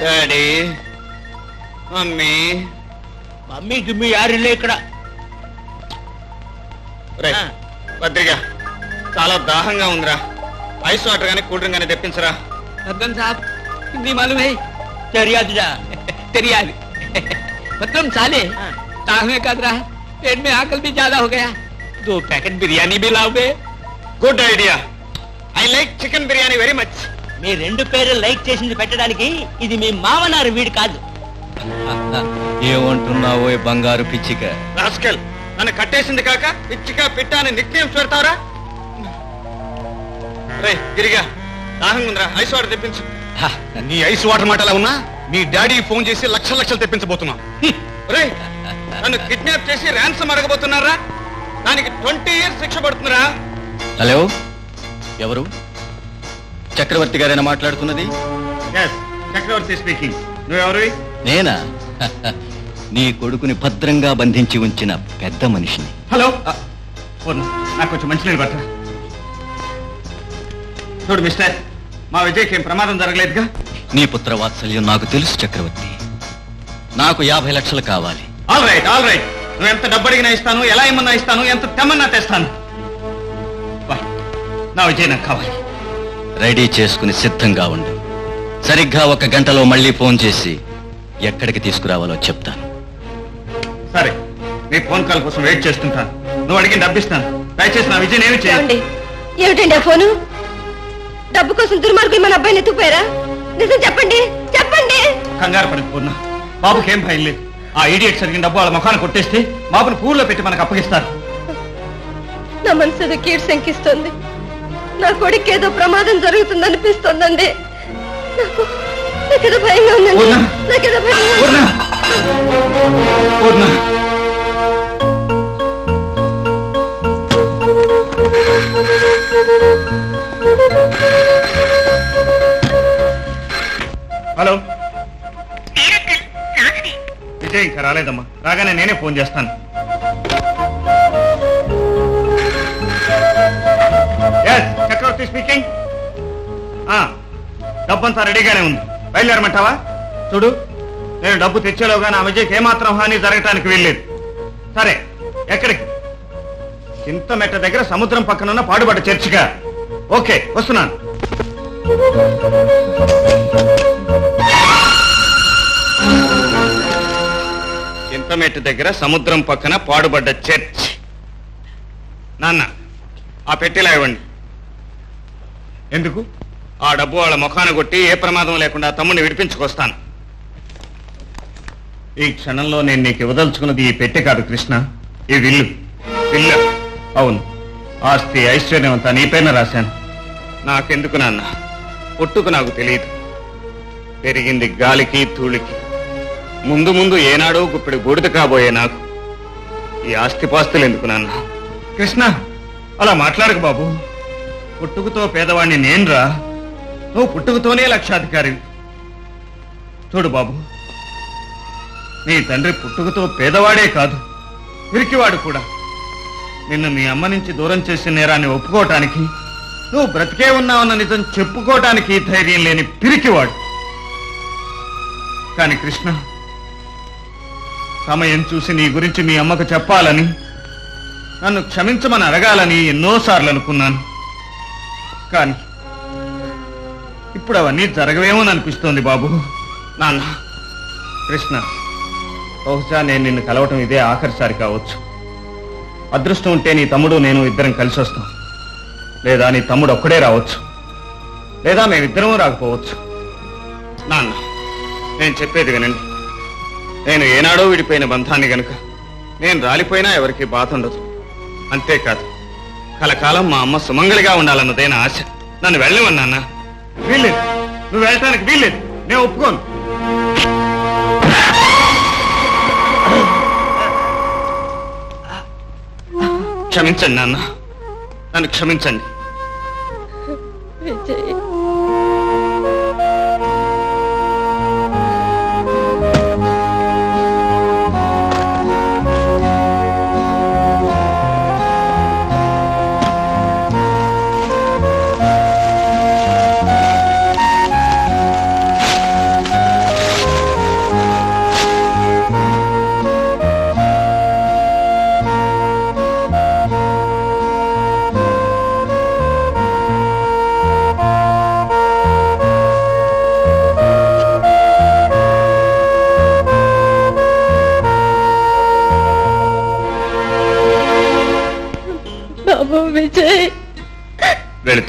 Daddy mummy mummy గిమ్మీ యారిల్లే ఇక్కడ రే ఆ. భద్రిగా చాలా దాహంగా ఉందిరా ఐస్ వాటర్ గానీ కూల్ డ్రింక్ గానీ తెప్పించరా पत्तन साहब हिंदी मालूम है चरियादा चरियाद मतलब साले ताह में कद रहा पेट में आकल भी ज्यादा हो गया दो पैकेट बिरयानी भी लाओगे good idea I like chicken biryani very much మీ రెండు పేర్లు లైక్ చేసింది పెట్టడానికి ఇది మీ మామనారు వీడు కాదు. ఏమంటున్నావో ఈ బంగారు పిచ్చిక? రాస్కల్ నన్ను కట్టేసింది కాక పిచ్చిగా పిట్ట అని నిత్యం పెడతావరా? రే గిరిగా దాహంగా ఉందిరా ఐస్ వాటర్ తెప్పించు. నీ ఐస్ వాటర్ మాట అలా ఉన్నా మీ డాడీ ఫోన్ చేసి లక్షల లక్షలు తెప్పించబోతున్నా. రే నన్ను కిడ్నాప్ చేసి ర్యాన్సమ్ అడగబోతున్నారా? దానికి ట్వంటీ ఇయర్స్ శిక్ష పడుతుందిరా. హలో? ఎవరు? చక్రవర్తి గారైనా మాట్లాడుతున్నది చక్రవర్తి స్పీకింగ్ నువ్వెవరివి నేనా? నీ కొడుకుని భద్రంగా బంధించి ఉంచిన పెద్ద మనిషిని. హలో. నాకు కొంచెం మంచినీళ్ళు పట్ట చూడు మిస్టర్ మా విజయ్కి ఏం ప్రమాదం జరగలేదుగా? నీ పుత్ర వాత్సల్యం నాకు తెలుసు చక్రవర్తి. నాకు యాభై లక్షలు కావాలి. ఆల్ రైట్ ఆల్ రైట్ నువ్వు ఎంత డబ్బు అడిగినా ఇస్తాను ఎలా ఏమన్నా ఇస్తాను ఎంత తెమ్మన్నా తెస్తాను. నా విజయ్ నాకు కావాలి. రెడీ చేసుకుని సిద్ధంగా ఉండు. సరిగ్గా ఒక గంటలో మళ్ళీ ఫోన్ చేసి ఎక్కడికి తీసుకురావాలో చెప్తాను. సరే నీ ఫోన్ కాల్ కోసం వెయిట్ చేస్తుంటాను. నువ్వు అడిగిన డబ్బు ఇస్తాను. దయచేసి నా విజయ్ ఏమి చేయండి ఏమిటండి ఆ ఫోను? డబ్బు కోసం దుర్మార్గులు మన అబ్బాయిని ఎత్తుకుపోయారా? నిజం చెప్పండి చెప్పండి. కంగారు పడిపోతున్నా బాబుకి ఏం భయం లేదు. ఆ ఇడియట్ సరిగిన డబ్బు వాళ్ళ ముఖాన్ని కొట్టేస్తే బాబుని పూల్లో పెట్టి మనకు అప్పగిస్తారు. నా మనసు కీడు శంకిస్తుంది. నా కొడుకు ఏదో ప్రమాదం జరుగుతుంది అనిపిస్తోందండి నాకు నాకేదో భయంగా ఉందండి! నాకేదో భయంగా హలో. విజయ్ ఇంకా రాలేదమ్మా. రాగానే నేనే ఫోన్ చేస్తాను. చక్రవర్తి స్పీకింగ్ డబ్బంతా రెడీగానే ఉంది. బయలుదేరమంటావా? చూడు. నేను డబ్బు తెచ్చేలోగా నా విజయ్కి ఏమాత్రం హాని జరగటానికి వీల్లేదు. సరే ఎక్కడికి? చింతమెట్ట దగ్గర సముద్రం పక్కనున్న పాడుబడ్డ చర్చిగా ఓకే వస్తున్నాను. చింతమెట్టు దగ్గర సముద్రం పక్కన పాడుబడ్డ చర్చ్. నాన్న ఆ పెట్టెలా ఇవ్వండి? ఎందుకు? ఆ డబ్బు వాళ్ళ ముఖాన కొట్టి ఏ ప్రమాదం లేకుండా తమ్ముడిని విడిపించుకొస్తాను. ఈ క్షణంలో నేను నీకు ఇవ్వదలుచుకున్నది ఈ పెట్టె కాదు కృష్ణ. ఈ విల్లు. విల్లు? అవును. ఆస్తి ఐశ్వర్యం అంతా నీ పైన రాశాను. నాకెందుకు నాన్న? పుట్టుకు నాకు తెలియదు. పెరిగింది గాలికి తూళికి ముందు ముందు ఏనాడో గుప్పిడి బూడిద కాబోయే నాకు. ఈ ఆస్తిపాస్తులు ఎందుకు నాన్న? కృష్ణ! అలా మాట్లాడకు బాబు. పుట్టుకతో పేదవాణ్ణి నేనురా. నువ్వు పుట్టుకతోనే లక్షాధికారి. చూడు బాబు నీ తండ్రి పుట్టుకతో పేదవాడే కాదు పిరికివాడు కూడా. నిన్ను మీ అమ్మ నుంచి దూరం చేసిన నేరాన్ని ఒప్పుకోవటానికి నువ్వు బ్రతికే ఉన్నావన్న నిజం చెప్పుకోవటానికి ధైర్యం లేని పిరికివాడు. కాని కృష్ణ సమయం చూసి నీ గురించి మీ అమ్మకు చెప్పాలని నన్ను క్షమించమని అడగాలని ఎన్నోసార్లు అనుకున్నాను. కానీ ఇప్పుడు అవన్నీ జరగవేమోని అనిపిస్తోంది బాబు. నాన్న కృష్ణ బహుశా నేను నిన్ను కలవటం ఇదే ఆఖరిసారి కావచ్చు. అదృష్టం ఉంటే నీ తమ్ముడు నేను ఇద్దరం కలిసి వస్తాం లేదా నీ తమ్ముడు ఒక్కడే రావచ్చు. లేదా మేమిద్దరము రాకపోవచ్చు. నాన్న నేను చెప్పేది వినండి. నేను ఏనాడో విడిపోయిన బంధాన్ని గనుక నేను రాలిపోయినా ఎవరికి బాధ ఉండదు. అంతేకాదు కలకాలం మా అమ్మ సుమంగళిగా ఉండాలన్నదే నా ఆశ. నన్ను వెళ్ళమన్నాన్న వీల్లేదు. నువ్వు వెళ్ళటానికి వీల్లేదు. నేను ఒప్పుకోను. క్షమించండి నాన్న. నన్ను క్షమించండి.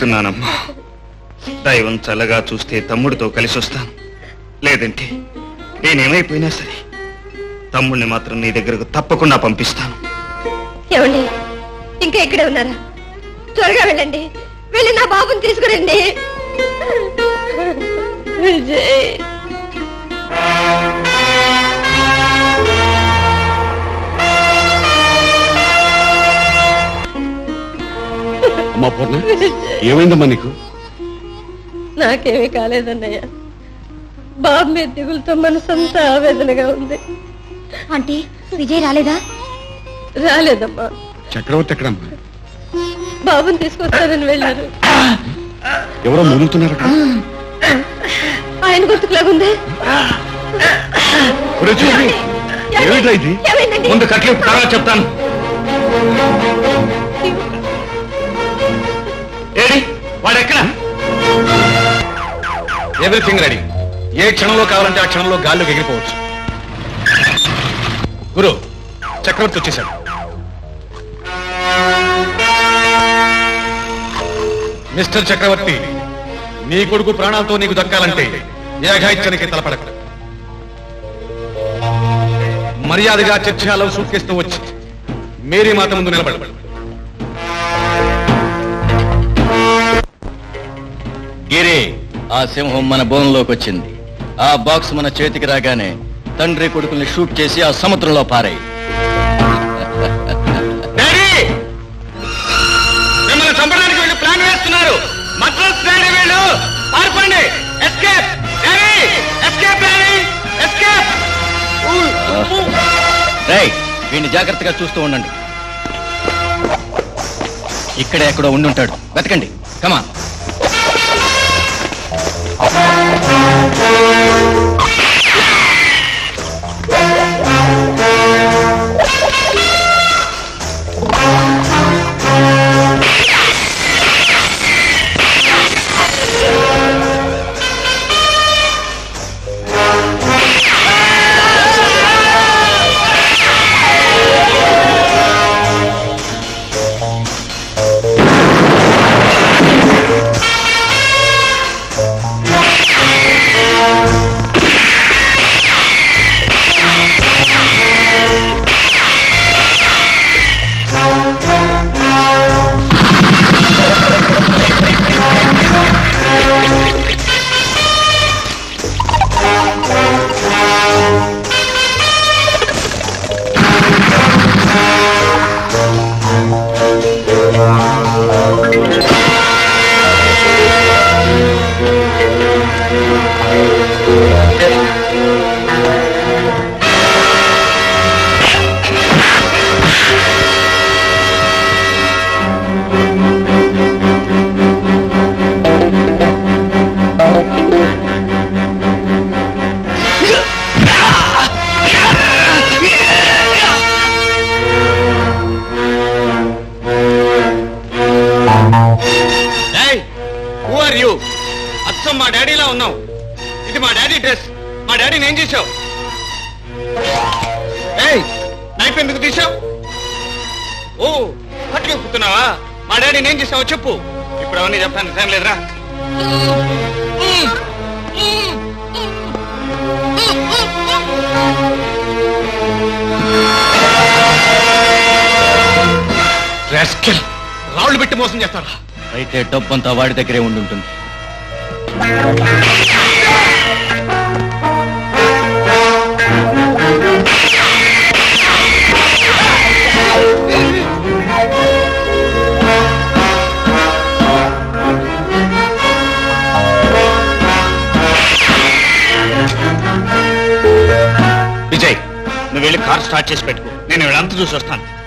వెళుతున్నానమ్మా దైవం చల్లగా చూస్తే తమ్ముడితో కలిసి వస్తాను. లేదంటే నేనేమైపోయినా సరే తమ్ముడిని మాత్రం నీ దగ్గరకు తప్పకుండా పంపిస్తాను. ఏమండి? ఇంకా ఇక్కడే ఉన్నారా? త్వరగా వెళ్ళండి. వెళ్ళి నా బాబుని తీసుకురండి. విజయ్. అమ్మా పూర్ణ ఏమైందమ్మా నీకు? నాకేమీ కాలేదన్నయ్య. బాబు మీద దిగులతో మనసంతా ఆవేదనగా ఉంది. ఆంటీ విజయ్ రాలేదా? రాలేదమ్మా. చక్రవర్తి ఎక్కడమ్మా బాబుని తీసుకొస్తానని వెళ్ళారు. ఎవరో మునుగుతున్నారు ఆయన గుర్తుకులాగుంది ఇది? ముందు కట్లు తర్వాత చెప్తాను. ఏడి వాడెక్కడ? ఎవ్రీథింగ్ రెడీ ఏ క్షణంలో కావాలంటే ఆ క్షణంలో గాల్లోకి ఎగిరిపోవచ్చు. గురు చక్రవర్తి వచ్చేశాడు. మిస్టర్ చక్రవర్తి నీ కొడుకు ప్రాణాలతో నీకు దక్కాలంటే ఏఘాయిత్యానికి తలపడక. మర్యాదగా చర్చాలో సూట్ వచ్చి. మేరీ మాత ముందు నిలబడబడు గిరి. ఆ సింహం మన బోన్లోకి వచ్చింది ఆ బాక్స్ మన చేతికి రాగానే తండ్రి కొడుకుల్ని షూట్ చేసి ఆ సముద్రంలో పారాయి. వీడిని జాగ్రత్తగా చూస్తూ ఉండండి. ఇక్కడే ఎక్కడో ఉండుంటాడు. వెతకండి. కమా Oh. నైఫ్ ఎందుకు తీసావు ఓ అట్లా చెప్తున్నావా మా డాడీ ఏం చేసావో చెప్పు. ఇప్పుడు అవన్నీ చెప్తాను టైం లేదురా. రాస్కెల్. రాళ్ళు పెట్టి మోసం చేస్తారా? అయితే డబ్బంతా వాడి దగ్గరే ఉండుంటుంది చేసి పెట్టుకో. నేను వీళ్ళంతా చూసి వస్తాను.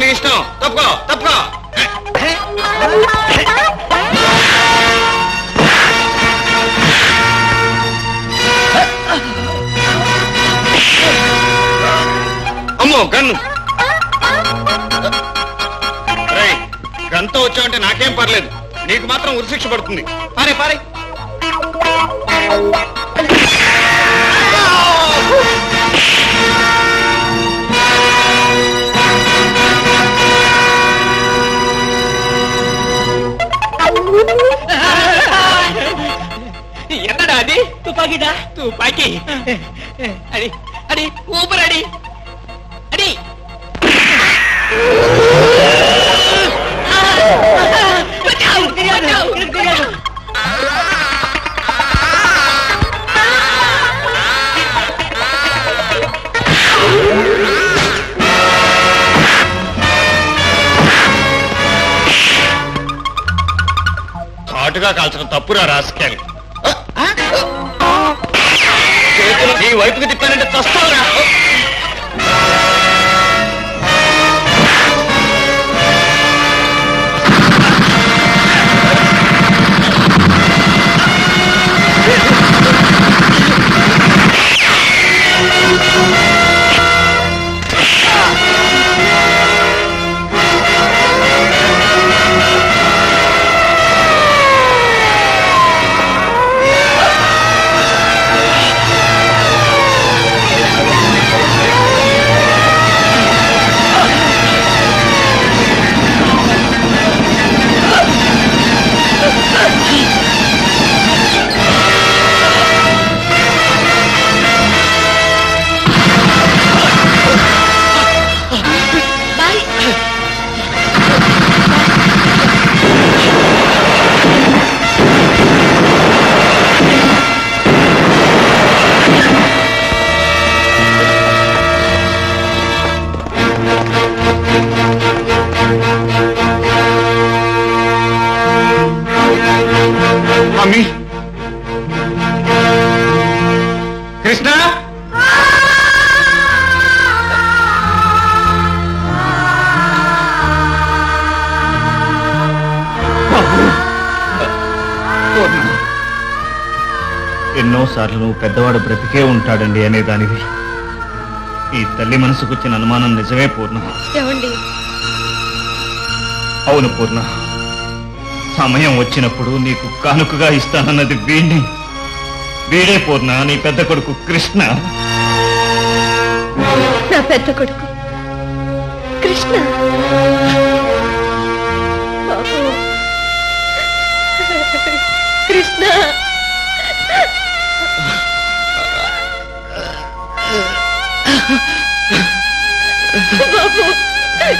నీ ఇష్టం తప్పుకో తప్పుకో. అమ్మో గన్ను. గన్తో వచ్చావంటే నాకేం పర్లేదు. నీకు మాత్రం ఉరిశిక్ష పడుతుంది. పారే పారే. என்னடா அது? துப்பாக்கிடா. துப்பாக்கி. அடி அடி ஊப்பர் அடி. அடி. ఘాటుగా కాల్చడం తప్పురా రాసుకెళ్ళి నీ వైపుకి తిప్పానంటే చస్తావురా. ఎన్నోసార్లు పెద్దవాడు బ్రతికే ఉంటాడండి అనేదానివి ఈ తల్లి మనసుకు వచ్చిన అనుమానం నిజమే పూర్ణ. ఏమండి? అవును పూర్ణ. సమయం వచ్చినప్పుడు నీకు కానుకగా ఇస్తానన్నది వీణ్ణి. వీడే పూర్ణ నీ పెద్ద కొడుకు కృష్ణ. నా పెద్ద కొడుకు కృష్ణ. కృష్ణ.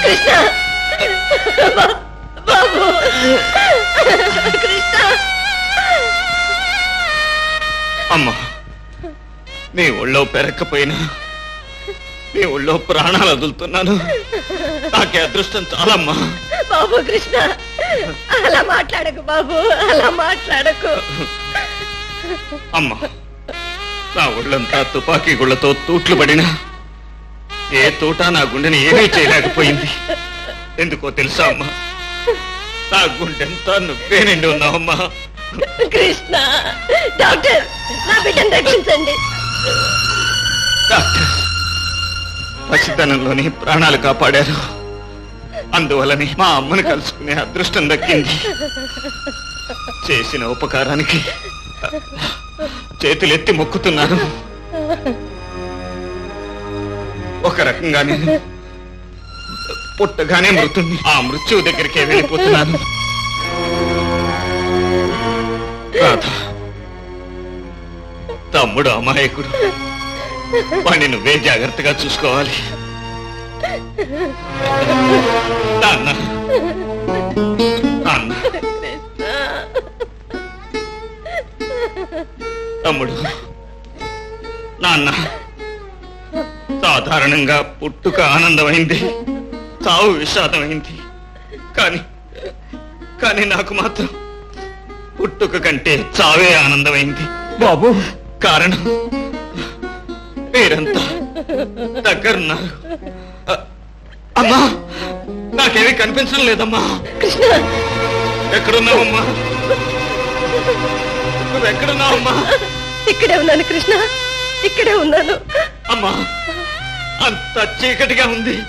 కృష్ణ! బాబు! కృష్ణ! అమ్మా నీ ఒళ్ళో పెరక్కపోయినా నీ ఒళ్ళో ప్రాణాలు వదులుతున్నాను. నాకే అదృష్టం చాలమ్మా. బాబు కృష్ణ! అలా మాట్లాడకు బాబు అలా మాట్లాడకు. అమ్మా నా ఒళ్ళంతా తుపాకీ గుళ్ళతో తూట్లు పడినా ఏ తోట నా గుండెని ఏమీ చేయలేకపోయింది? ఎందుకో తెలుసా అమ్మా? నా గుండెంతా నువ్వే నిండి ఉన్నావమ్మా. కృష్ణ డాక్టర్ నా బిడ్డను రక్షించండి. డాక్టర్ పసితనంలోని ప్రాణాలు కాపాడారు. అందువలని మా అమ్మని కలుసుకునే అదృష్టం దక్కింది. చేసిన ఉపకారానికి చేతులెత్తి మొక్కుతున్నాను ఒక రకంగా నేను పుట్టగానే మృతుంది ఆ మృత్యువు దగ్గరికే వెళ్ళిపోతున్నాను. రాధ. తమ్ముడు అమాయకుడు. వాణ్ణి నువ్వే జాగ్రత్తగా చూసుకోవాలి. నాన్న. నాన్న. తమ్ముడు. నాన్న. సాధారణంగా పుట్టుక ఆనందమైంది చావు విషాదమైంది. కానీ కానీ నాకు మాత్రం పుట్టుక కంటే చావే ఆనందమైంది. బాబు! కారణం మీరంతా దగ్గరున్నారు అమ్మా నాకేమీ కనిపించడం లేదమ్మా. కృష్ణ! ఎక్కడున్నావమ్మా? నువ్వు ఎక్కడున్నావమ్మా? ఇక్కడే ఉన్నాను కృష్ణ. ఇక్కడే ఉన్నాను. అమ్మా! అంత చీకటిగా ఉంది.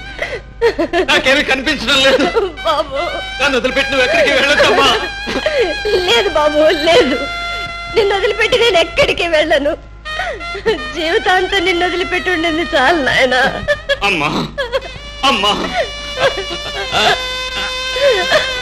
నాకేమీ కనిపించడం లేదు. బాబు. నన్ను వదిలిపెట్టి నువ్వు ఎక్కడికి వెళ్ళొద్దమ్మా. లేదు బాబు లేదు. నిన్ను వదిలిపెట్టి నేను ఎక్కడికి వెళ్ళను. జీవితాంతం నిన్ను వదిలిపెట్టి ఉండింది చాలు నాయనా. అమ్మా అమ్మా.